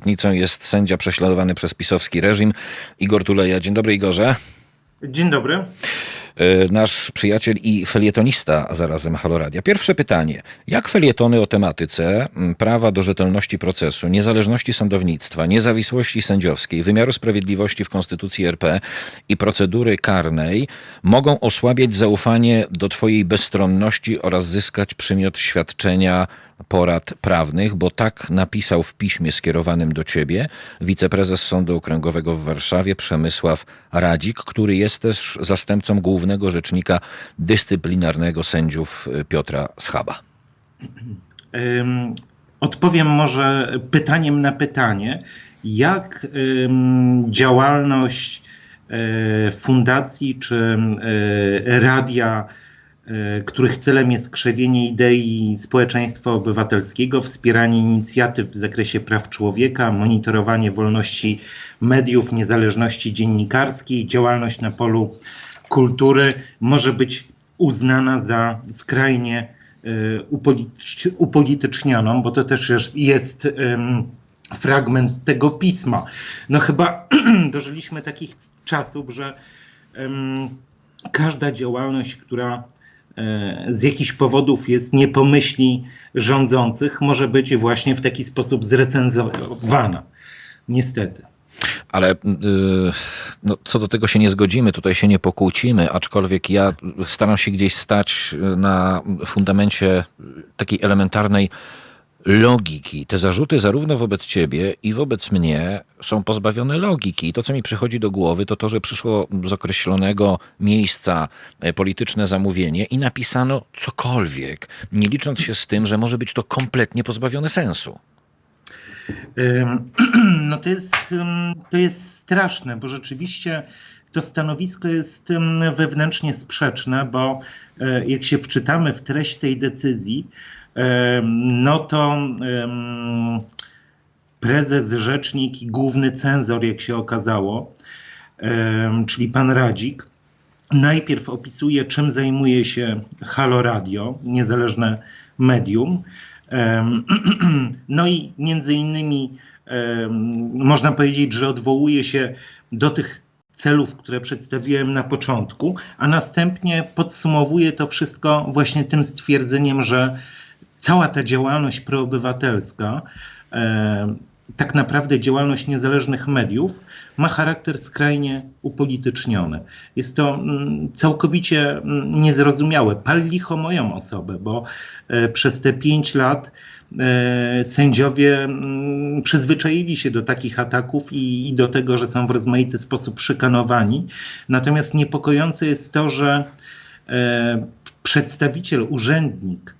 obietnicą jest sędzia prześladowany przez pisowski reżim Igor Tuleja. Dzień dobry Igorze. Dzień dobry. E, Nasz przyjaciel i felietonista a zarazem Haloradia. Pierwsze pytanie. Jak felietony o tematyce prawa do rzetelności procesu, niezależności sądownictwa, niezawisłości sędziowskiej, wymiaru sprawiedliwości w Konstytucji RP i procedury karnej mogą osłabiać zaufanie do Twojej bezstronności oraz zyskać przymiot świadczenia porad prawnych, bo tak napisał w piśmie skierowanym do ciebie wiceprezes Sądu Okręgowego w Warszawie Przemysław Radzik, który jest też zastępcą głównego rzecznika dyscyplinarnego sędziów y, Piotra Schaba. Odpowiem może pytaniem na pytanie. Jak działalność y, fundacji czy y, radia, których celem jest krzewienie idei społeczeństwa obywatelskiego, wspieranie inicjatyw w zakresie praw człowieka, monitorowanie wolności mediów, niezależności dziennikarskiej, działalność na polu kultury może być uznana za skrajnie y, upolitycz- upolitycznioną, bo to też jest- fragment tego pisma. No chyba dożyliśmy takich czasów, że każda działalność, która z jakichś powodów jest nie po myśli rządzących, może być właśnie w taki sposób zrecenzowana. Niestety. Ale y, no, co do tego się nie zgodzimy, tutaj się nie pokłócimy, aczkolwiek ja staram się gdzieś stać na fundamencie takiej elementarnej logiki. Te zarzuty zarówno wobec ciebie i wobec mnie są pozbawione logiki. I to, co mi przychodzi do głowy, to to, że przyszło z określonego miejsca e, polityczne zamówienie i napisano cokolwiek, nie licząc się z tym, że może być to kompletnie pozbawione sensu. No to jest, to jest straszne, bo rzeczywiście to stanowisko jest wewnętrznie sprzeczne, bo e, jak się wczytamy w treść tej decyzji, no to prezes, rzecznik i główny cenzor, jak się okazało, czyli pan Radzik, najpierw opisuje, czym zajmuje się Halo Radio, niezależne medium. No i między innymi można powiedzieć, że odwołuje się do tych celów, które przedstawiłem na początku, a następnie podsumowuje to wszystko właśnie tym stwierdzeniem, że cała ta działalność proobywatelska, e, tak naprawdę działalność niezależnych mediów, ma charakter skrajnie upolityczniony. Jest to mm, całkowicie mm, niezrozumiałe. Pal licho moją osobę, bo e, przez te pięć lat e, sędziowie mm, przyzwyczaili się do takich ataków i, i do tego, że są w rozmaity sposób szykanowani. Natomiast niepokojące jest to, że przedstawiciel, urzędnik,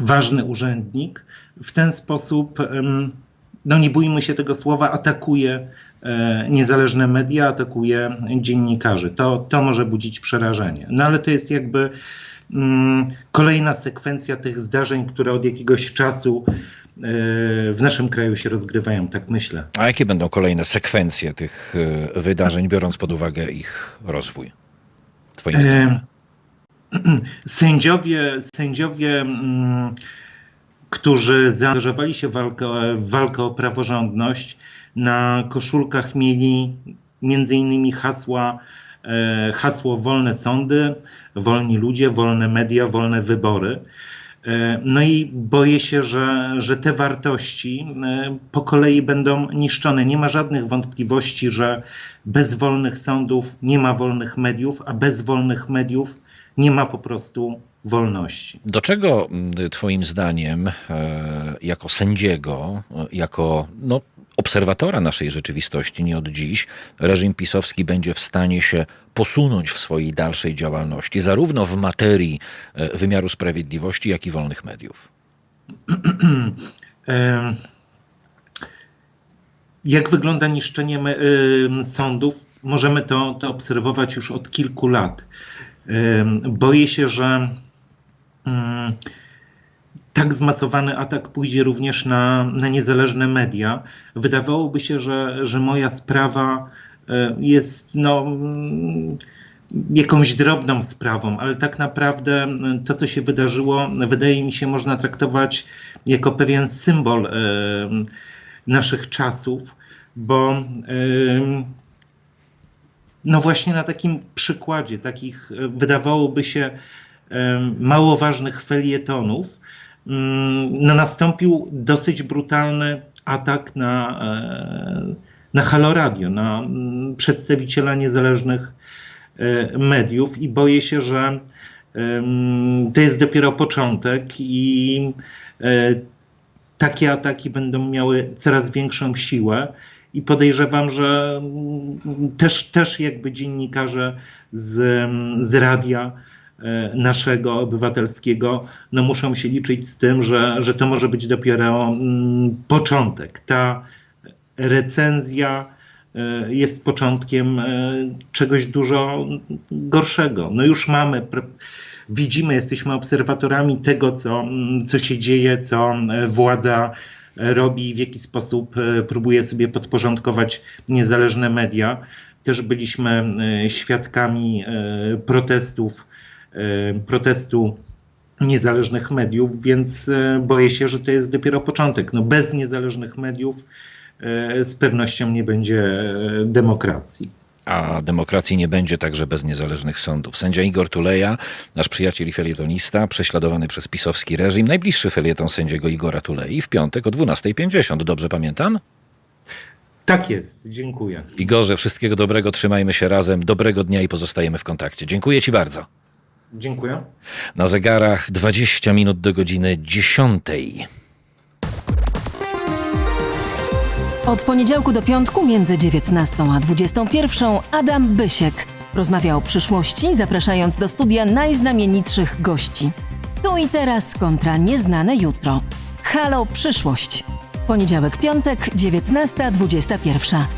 ważny urzędnik w ten sposób, no nie bójmy się tego słowa, atakuje e, niezależne media, atakuje dziennikarzy. To, to może budzić przerażenie. No ale to jest jakby mm, kolejna sekwencja tych zdarzeń, które od jakiegoś czasu e, w naszym kraju się rozgrywają, tak myślę. A jakie będą kolejne sekwencje tych y, wydarzeń, biorąc pod uwagę ich rozwój? Twoim zdaniem. Sędziowie, sędziowie mm, którzy zaangażowali się w walkę, w walkę o praworządność, na koszulkach mieli między innymi hasła, e, hasło wolne sądy, wolni ludzie, wolne media, wolne wybory. E, No i boję się, że, że te wartości e, po kolei będą niszczone. Nie ma żadnych wątpliwości, że bez wolnych sądów nie ma wolnych mediów, a bez wolnych mediów nie ma po prostu wolności. Do czego mm, Twoim zdaniem, e, jako sędziego, e, jako no, obserwatora naszej rzeczywistości, nie od dziś, reżim pisowski będzie w stanie się posunąć w swojej dalszej działalności, zarówno w materii e, wymiaru sprawiedliwości, jak i wolnych mediów? Jak wygląda niszczenie em, sądów? Możemy to, to obserwować już od kilku lat. Boję się, że mm, tak zmasowany atak pójdzie również na, na niezależne media. Wydawałoby się, że, że moja sprawa e, jest no, mm, jakąś drobną sprawą, ale tak naprawdę y, to, co się wydarzyło, wydaje mi się, można traktować jako pewien symbol y, naszych czasów, bo y, no właśnie na takim przykładzie takich e, wydawałoby się em, mało ważnych felietonów mm, no nastąpił dosyć brutalny atak na, e, na Halo Radio, na mm, przedstawiciela niezależnych e, mediów i boję się, że to jest dopiero początek i e, takie ataki będą miały coraz większą siłę i podejrzewam, że mm, też, też jakby dziennikarze z, z radia e, naszego obywatelskiego no muszą się liczyć z tym, że, że to może być dopiero mm, początek. Ta recenzja e, jest początkiem e, czegoś dużo gorszego. No już mamy, widzimy, jesteśmy obserwatorami tego, co, mm, co się dzieje, co władza robi, w jaki sposób e, próbuje sobie podporządkować niezależne media. Też byliśmy e, świadkami e, protestów, protestu niezależnych mediów, więc boję się, że to jest dopiero początek. No bez niezależnych mediów z pewnością nie będzie demokracji. A demokracji nie będzie także bez niezależnych sądów. Sędzia Igor Tuleja, nasz przyjaciel i felietonista, prześladowany przez pisowski reżim, najbliższy felieton sędziego Igora Tulei w piątek o 12.50. Dobrze pamiętam? Tak jest, dziękuję. Igorze, wszystkiego dobrego, trzymajmy się razem, dobrego dnia i pozostajemy w kontakcie. Dziękuję Ci bardzo. Dziękuję. Na zegarach 20 minut do godziny 10. Od poniedziałku do piątku między 19 a 21 Adam Bysiek rozmawia o przyszłości, zapraszając do studia najznamienitszych gości. Tu i teraz kontra nieznane jutro. Halo Przyszłość. Poniedziałek, piątek, 19-21.